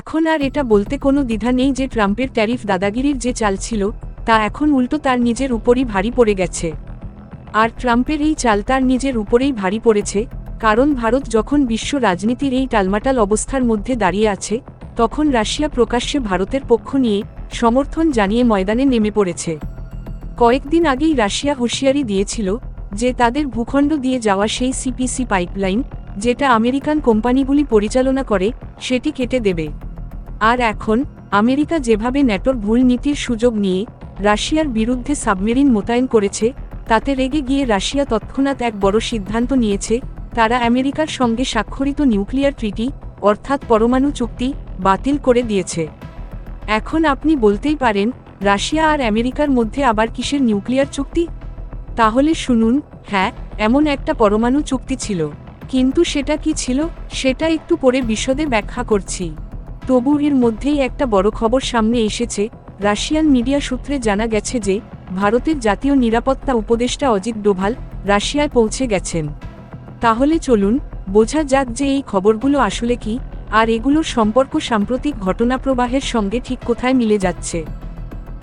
এখন আর এটা বলতে কোনো দ্বিধা নেই যে ট্রাম্পের ট্যারিফ দাদাগিরির যে চাল ছিল, তা এখন উল্টো তার নিজের উপরই ভারী পড়ে গেছে। আর ট্রাম্পের এই চাল তার নিজের উপরেই ভারী পড়েছে, কারণ ভারত যখন বিশ্ব রাজনীতির এই টালমাটাল অবস্থার মধ্যে দাঁড়িয়ে আছে, তখন রাশিয়া প্রকাশ্যে ভারতের পক্ষ নিয়ে সমর্থন জানিয়ে ময়দানে নেমে পড়েছে। কয়েকদিন আগেই রাশিয়া হুঁশিয়ারি দিয়েছিল যে তাদের ভূখণ্ড দিয়ে যাওয়া সেই সিপিসি পাইপলাইন, যেটা আমেরিকান কোম্পানিগুলি পরিচালনা করে, সেটি কেটে দেবে। আর এখন, আমেরিকা যেভাবে ন্যাটোর ভুল নীতির সুযোগ নিয়ে রাশিয়ার বিরুদ্ধে সাবমেরিন মোতায়েন করেছে, তাতে রেগে গিয়ে রাশিয়া তৎক্ষণাৎ এক বড় সিদ্ধান্ত নিয়েছে, তারা আমেরিকার সঙ্গে স্বাক্ষরিত নিউক্লিয়ার ট্রিটি, অর্থাৎ পরমাণু চুক্তি, বাতিল করে দিয়েছে। এখন আপনি বলতেই পারেন, রাশিয়া আর আমেরিকার মধ্যে আবার কিসের নিউক্লিয়ার চুক্তি? তাহলে শুনুন হ্যাঁ এমন একটা পরমাণু চুক্তি ছিল। কিন্তু সেটা কি ছিল? সেটা একটু পরে বিশদে ব্যাখ্যা করছি। তবু এর মধ্যেই একটা বড় খবর সামনে এসেছে, রাশিয়ান মিডিয়া সূত্রে জানা গেছে যে, ভারতের জাতীয় নিরাপত্তা উপদেষ্টা অজিত ডোভাল রাশিয়ায় পৌঁছে গেছেন। তাহলে চলুন, বোঝা যাক যে এই খবরগুলো আসলে কি, আর এগুলোর সম্পর্ক সাম্প্রতিক ঘটনাপ্রবাহের সঙ্গে ঠিক কোথায় মিলে যাচ্ছে।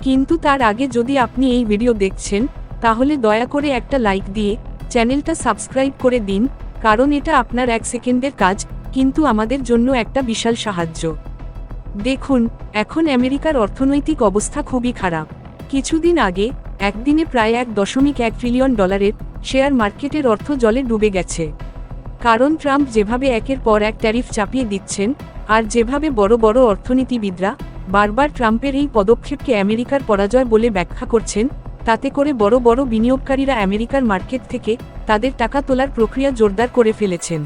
কিন্তু তার আগে যদি আপনি এই ভিডিও দেখছেন, তাহলে দয়া করে একটা লাইক দিয়ে চ্যানেলটা সাবস্ক্রাইব করে দিন, কারণ এটা আপনার এক সেকেন্ডের কাজ, কিন্তু আমাদের জন্য একটা বিশাল সাহায্য। দেখুন, এখন আমেরিকার অর্থনৈতিক অবস্থা খুবই খারাপ। কিছুদিন আগে, একদিনে প্রায় এক দশমিক এক ট্রিলিয়ন ডলারের শেয়ার মার্কেটের অর্থ জলে ডুবে গেছে। কারণ ট্রাম্প যেভাবে একের পর এক ট্যারিফ চাপিয়ে দিচ্ছেন, আর যেভাবে বড় বড় অর্থনীতিবিদরা বারবার ট্রাম্পের এই পদক্ষেপকে আমেরিকার পরাজয় বলে ব্যাখ্যা করছেন, তাতে করে বড় বড় বিনিয়োগকারীরা আমেরিকার মার্কেট থেকে তাদের টাকা তোলার প্রক্রিয়া জোরদার করে ফেলেছেন।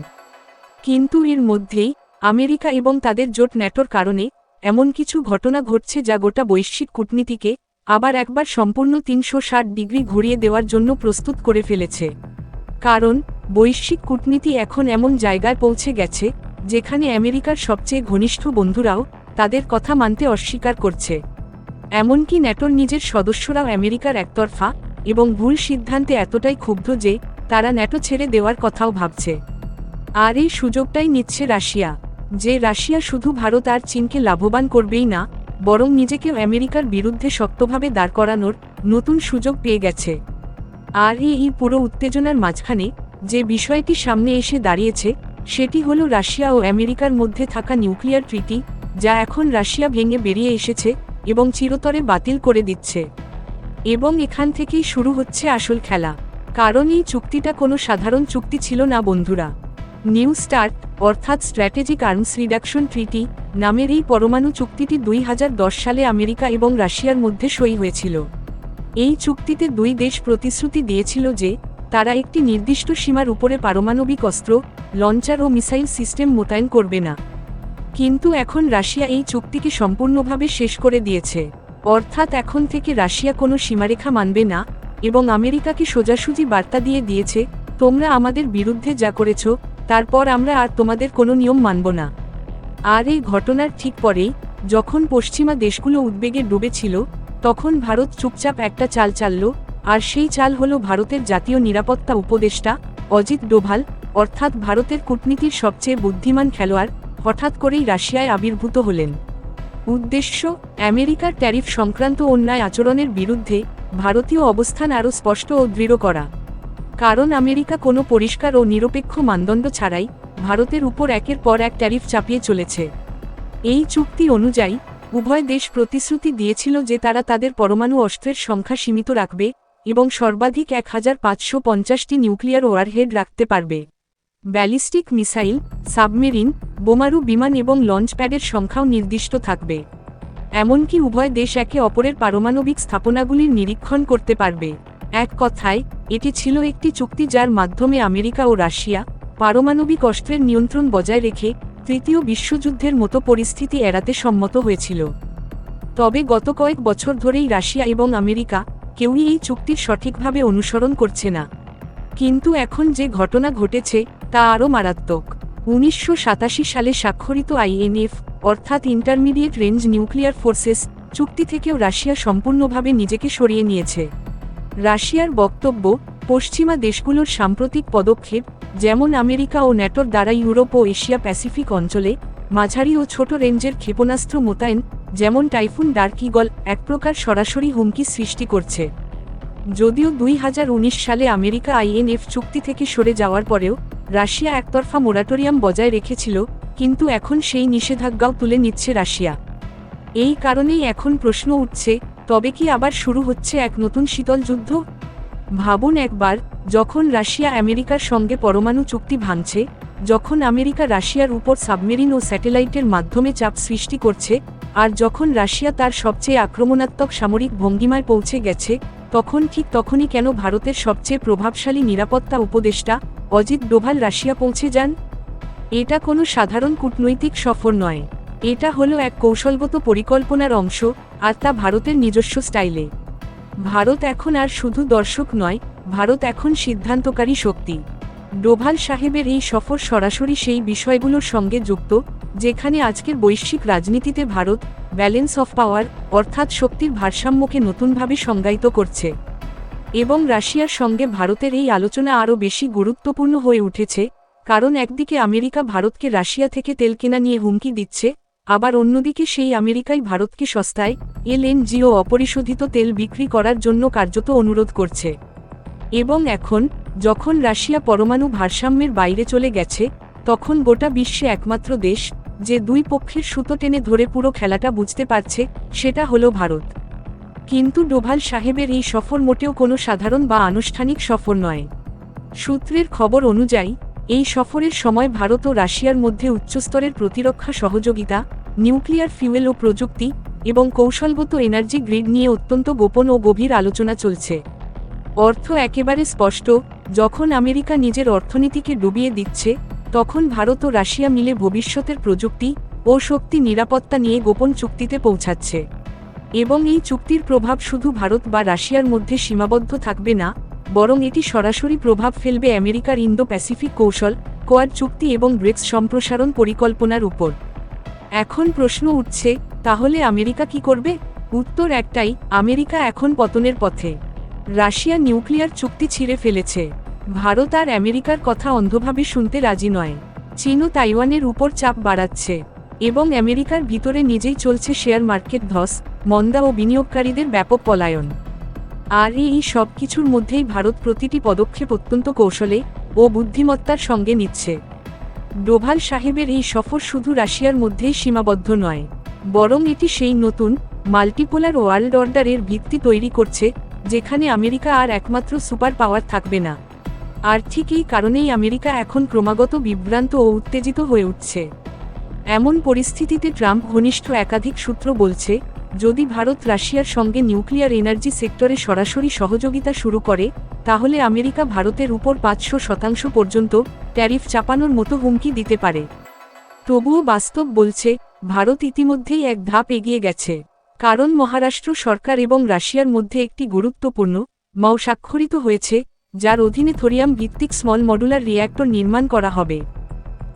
কিন্তু এর মধ্যেই আমেরিকা এবং তাদের জোট ন্যাটোর কারণে এমন কিছু ঘটনা ঘটছে যা গোটা বৈশ্বিক কূটনীতিকে আবার একবার সম্পূর্ণ তিনশো ষাট ডিগ্রি ঘুরিয়ে দেওয়ার জন্য প্রস্তুত করে ফেলেছে। কারণ, বৈশ্বিক কূটনীতি এখন এমন জায়গায় পৌঁছে গেছে, যেখানে আমেরিকার সবচেয়ে ঘনিষ্ঠ বন্ধুরাও তাদের কথা মানতে অস্বীকার করছে। এমনকি ন্যাটোর নিজের সদস্যরাও আমেরিকার একতরফা এবং ভুল সিদ্ধান্তে এতটাই ক্ষুব্ধ যে, তারা ন্যাটো ছেড়ে দেওয়ার কথাও ভাবছে। আর এই সুযোগটাই নিচ্ছে রাশিয়া। যে রাশিয়া শুধু ভারত আর চীনকে লাভবান করবেই না, বরং নিজেকেও আমেরিকার বিরুদ্ধে শক্তভাবে দাঁড় করানোর নতুন সুযোগ পেয়ে গেছে। আর এই পুরো উত্তেজনার মাঝখানে যে বিষয়টি সামনে এসে দাঁড়িয়েছে, সেটি হল রাশিয়া ও আমেরিকার মধ্যে থাকা নিউক্লিয়ার ট্রিটি, যা এখন রাশিয়া ভেঙে বেরিয়ে এসেছে এবং চিরতরে বাতিল করে দিচ্ছে। এবং এখান থেকেই শুরু হচ্ছে আসল খেলা। কারণ এই চুক্তিটা কোনো সাধারণ চুক্তি ছিল না, বন্ধুরা। নিউ স্টার্ট অর্থাৎ স্ট্র্যাটেজিক আর্মস রিডাকশন ট্রিটি, নামের এই পরমাণু চুক্তিটি দুই হাজার দশ সালে আমেরিকা এবং রাশিয়ার মধ্যে সই হয়েছিল। এই চুক্তিতে দুই দেশ প্রতিশ্রুতি দিয়েছিল যে, তারা একটি নির্দিষ্ট সীমার উপরে পারমাণবিক অস্ত্র, লঞ্চার ও মিসাইল সিস্টেম মোতায়েন করবে না। কিন্তু এখন রাশিয়া এই চুক্তিকে সম্পূর্ণভাবে শেষ করে দিয়েছে। অর্থাৎ এখন থেকে রাশিয়া কোনো সীমারেখা মানবে না, এবং আমেরিকাকে সোজাসুজি বার্তা দিয়ে দিয়েছে, তোমরা আমাদের বিরুদ্ধে যা করেছ তারপর আমরা আর তোমাদের কোনো নিয়ম মানব না। আর এই ঘটনার ঠিক পরেই, যখন পশ্চিমা দেশগুলো উদ্বেগে ডুবেছিল, তখন ভারত চুপচাপ একটা চাল চালল, আর সেই চাল হল ভারতের জাতীয় নিরাপত্তা উপদেষ্টা, অজিত ডোভাল, অর্থাৎ ভারতের কূটনীতির সবচেয়ে বুদ্ধিমান খেলোয়াড়, হঠাৎ করেই রাশিয়ায় আবির্ভূত হলেন। উদ্দেশ্য, আমেরিকার ট্যারিফ সংক্রান্ত অন্যায় আচরণের বিরুদ্ধে, ভারতীয় অবস্থান আরও স্পষ্ট ও দৃঢ় করা। কারণ আমেরিকা কোনো পরিষ্কার ও নিরপেক্ষ মানদণ্ড ছাড়াই ভারতের উপর একের পর এক ট্যারিফ চাপিয়ে চলেছে। এই চুক্তি অনুযায়ী, উভয় দেশ প্রতিশ্রুতি দিয়েছিল যে তারা তাদের পরমাণু অস্ত্রের সংখ্যা সীমিত রাখবে এবং সর্বাধিক এক হাজার পাঁচশো পঞ্চাশটি নিউক্লিয়ার ওয়ারহেড রাখতে পারবে। ব্যালিস্টিক মিসাইল, সাবমেরিন, বোমারু বিমান এবং লঞ্চ প্যাডের সংখ্যাও নির্দিষ্ট থাকবে। এমনকি উভয় দেশ একে অপরের পারমাণবিক স্থাপনাগুলির নিরীক্ষণ করতে পারবে। এক কথায়, এটি ছিল একটি চুক্তি যার মাধ্যমে আমেরিকা ও রাশিয়া পারমাণবিক অস্ত্রের নিয়ন্ত্রণ বজায় রেখে তৃতীয় বিশ্বযুদ্ধের মতো পরিস্থিতি এড়াতে সম্মত হয়েছিল। তবে গত কয়েক বছর ধরেই রাশিয়া এবং আমেরিকা কেউই এই চুক্তির সঠিকভাবে অনুসরণ করছে না। কিন্তু এখন যে ঘটনা ঘটেছে, তা আরও মারাত্মক। উনিশশো সাতাশি সালে স্বাক্ষরিত আইএনএফ, অর্থাৎ ইন্টারমিডিয়েট রেঞ্জ নিউক্লিয়ার ফোর্সেস, চুক্তি থেকেও রাশিয়া সম্পূর্ণভাবে নিজেকে সরিয়ে নিয়েছে। রাশিয়ার বক্তব্য, পশ্চিমা দেশগুলোর সাম্প্রতিক পদক্ষেপ, যেমন আমেরিকা ও ন্যাটোর দ্বারা ইউরোপ ও এশিয়া প্যাসিফিক অঞ্চলে মাঝারি ও ছোট রেঞ্জের ক্ষেপণাস্ত্র মোতায়েন, যেমন টাইফুন ডার্কিগল এক প্রকার সরাসরি হুমকি সৃষ্টি করছে। যদিও দুই হাজার উনিশ সালে আমেরিকা আইএনএফ চুক্তি থেকে সরে যাওয়ার পরেও, রাশিয়া একতরফা মোরাটোরিয়াম বজায় রেখেছিল, কিন্তু এখন সেই নিষেধাজ্ঞাও তুলে নিচ্ছে রাশিয়া। এই কারণেই এখন প্রশ্ন উঠছে তবে কি আবার শুরু হচ্ছে এক নতুন শীতল যুদ্ধ? ভাবুন একবার, যখন রাশিয়া আমেরিকার সঙ্গে পরমাণু চুক্তি ভাঙছে, যখন আমেরিকা রাশিয়ার উপর সাবমেরিন ও স্যাটেলাইটের মাধ্যমে চাপ সৃষ্টি করছে, আর যখন রাশিয়া তার সবচেয়ে আক্রমণাত্মক সামরিক ভঙ্গিমায় পৌঁছে গেছে, তখন ঠিক তখনই কেন ভারতের সবচেয়ে প্রভাবশালী নিরাপত্তা উপদেষ্টা অজিত ডোভাল রাশিয়া পৌঁছে যান? এটা কোনো সাধারণ কূটনৈতিক সফর নয়। এটা হলো এক কৌশলগত পরিকল্পনার অংশ, আর তা ভারতের নিজস্ব স্টাইলে। ভারত এখন আর শুধু দর্শক নয়, ভারত এখন সিদ্ধান্তকারী শক্তি। ডোভাল সাহেবের এই সফর সরাসরি সেই বিষয়গুলোর সঙ্গে যুক্ত, যেখানে আজকের বৈশ্বিক রাজনীতিতে ভারত, ব্যালেন্স অফ পাওয়ার, অর্থাৎ শক্তির ভারসাম্যকে নতুনভাবে সংজ্ঞায়িত করছে। এবং রাশিয়ার সঙ্গে ভারতের এই আলোচনা আরও বেশি গুরুত্বপূর্ণ হয়ে উঠেছে, কারণ একদিকে আমেরিকা ভারতকে রাশিয়া থেকে তেল কেনা নিয়ে হুমকি দিচ্ছে আবার অন্যদিকে সেই আমেরিকাই ভারতকে সস্তায় এলএনজি ও অপরিশোধিত তেল বিক্রি করার জন্য কার্যত অনুরোধ করছে। এবং এখন, যখন রাশিয়া পরমাণু ভারসাম্যের বাইরে চলে গেছে, তখন গোটা বিশ্বে একমাত্র দেশ, যে দুই পক্ষের সুতো টেনে ধরে পুরো খেলাটা বুঝতে পারছে, সেটা হলো ভারত। কিন্তু ডোভাল সাহেবের এই সফর মোটেও কোনো সাধারণ বা আনুষ্ঠানিক সফর নয়। সূত্রের খবর অনুযায়ী এই সফরের সময় ভারত ও রাশিয়ার মধ্যে উচ্চস্তরের প্রতিরক্ষা সহযোগিতা, নিউক্লিয়ার ফিউয়েল ও প্রযুক্তি এবং কৌশলগত এনার্জি গ্রিড নিয়ে অত্যন্ত গোপন ও গভীর আলোচনা চলছে। অর্থ একেবারে স্পষ্ট, যখন আমেরিকা নিজের অর্থনীতিকে ডুবিয়ে দিচ্ছে, তখন ভারত ও রাশিয়া মিলে ভবিষ্যতের প্রযুক্তি ও শক্তি নিরাপত্তা নিয়ে গোপন চুক্তিতে পৌঁছাচ্ছে। এবং এই চুক্তির প্রভাব শুধু ভারত বা রাশিয়ার মধ্যে সীমাবদ্ধ থাকবে না বরং এটি সরাসরি প্রভাব ফেলবে আমেরিকার ইন্দো প্যাসিফিক কৌশল, কোয়াড চুক্তি এবং ব্রিক্স সম্প্রসারণ পরিকল্পনার উপর। এখন প্রশ্ন উঠছে, তাহলে আমেরিকা কি করবে? উত্তর একটাই, আমেরিকা এখন পতনের পথে। রাশিয়া নিউক্লিয়ার চুক্তি ছিঁড়ে ফেলেছে। ভারত আর আমেরিকার কথা অন্ধভাবে শুনতে রাজি নয়। চীনও তাইওয়ানের উপর চাপ বাড়াচ্ছে। এবং আমেরিকার ভিতরে নিজেই চলছে শেয়ার মার্কেট ধস, মন্দা ও বিনিয়োগকারীদের ব্যাপক পলায়ন। আর এই সব কিছুর মধ্যেই ভারত প্রতিটি পদক্ষেপ অত্যন্ত কৌশলে ও বুদ্ধিমত্তার সঙ্গে নিচ্ছে। ডোভাল সাহেবের এই সফর শুধু রাশিয়ার মধ্যেই সীমাবদ্ধ নয়, বরং এটি সেই নতুন, মাল্টিপোলার ওয়ার্ল্ড অর্ডারের ভিত্তি তৈরি করছে, যেখানে আমেরিকা আর একমাত্র সুপার পাওয়ার থাকবে না। আর ঠিক এই কারণেই আমেরিকা এখন ক্রমাগত বিভ্রান্ত ও উত্তেজিত হয়ে উঠছে। এমন পরিস্থিতিতে ট্রাম্প ঘনিষ্ঠ একাধিক সূত্র বলছে যদি ভারত রাশিয়ার সঙ্গে নিউক্লিয়ার এনার্জি সেক্টরে সরাসরি সহযোগিতা শুরু করে, তাহলে আমেরিকা ভারতের উপর পাঁচশো শতাংশ পর্যন্ত ট্যারিফ চাপানোর মতো হুমকি দিতে পারে। তবুও বাস্তব বলছে, ভারত ইতিমধ্যেই এক ধাপ এগিয়ে গেছে। কারণ মহারাষ্ট্র সরকার এবং রাশিয়ার মধ্যে একটি গুরুত্বপূর্ণ মাও স্বাক্ষরিত হয়েছে, যার অধীনে থোরিয়াম ভিত্তিক স্মল মডুলার রিয়্যাক্টর নির্মাণ করা হবে।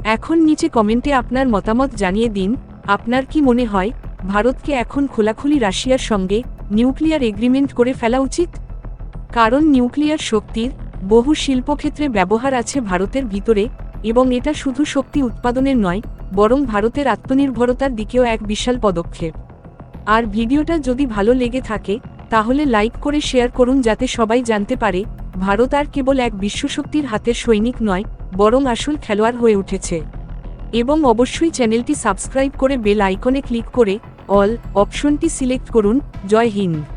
এখন নিচে কমেন্টে আপনার মতামত জানিয়ে দিন, আপনার কি মনে হয়? ভারতকে এখন খোলাখুলি রাশিয়ার সঙ্গে নিউক্লিয়ার এগ্রিমেন্ট করে ফেলা উচিত? কারণ নিউক্লিয়ার শক্তির বহু শিল্পক্ষেত্রে ব্যবহার আছে ভারতের ভিতরে, এবং এটা শুধু শক্তি উৎপাদনের নয়, বরং ভারতের আত্মনির্ভরতার দিকেও এক বিশাল পদক্ষেপ। আর ভিডিওটা যদি ভালো লেগে থাকে, তাহলে লাইক করে শেয়ার করুন যাতে সবাই জানতে পারে, ভারত আর কেবল এক বিশ্বশক্তির হাতের সৈনিক নয়, বরং আসল খেলোয়াড় হয়ে উঠেছে। এবং অবশ্যই চ্যানেলটি সাবস্ক্রাইব করে বেল আইকনে ক্লিক করে অল অপশনটি সিলেক্ট করুন জয় হিন্দ।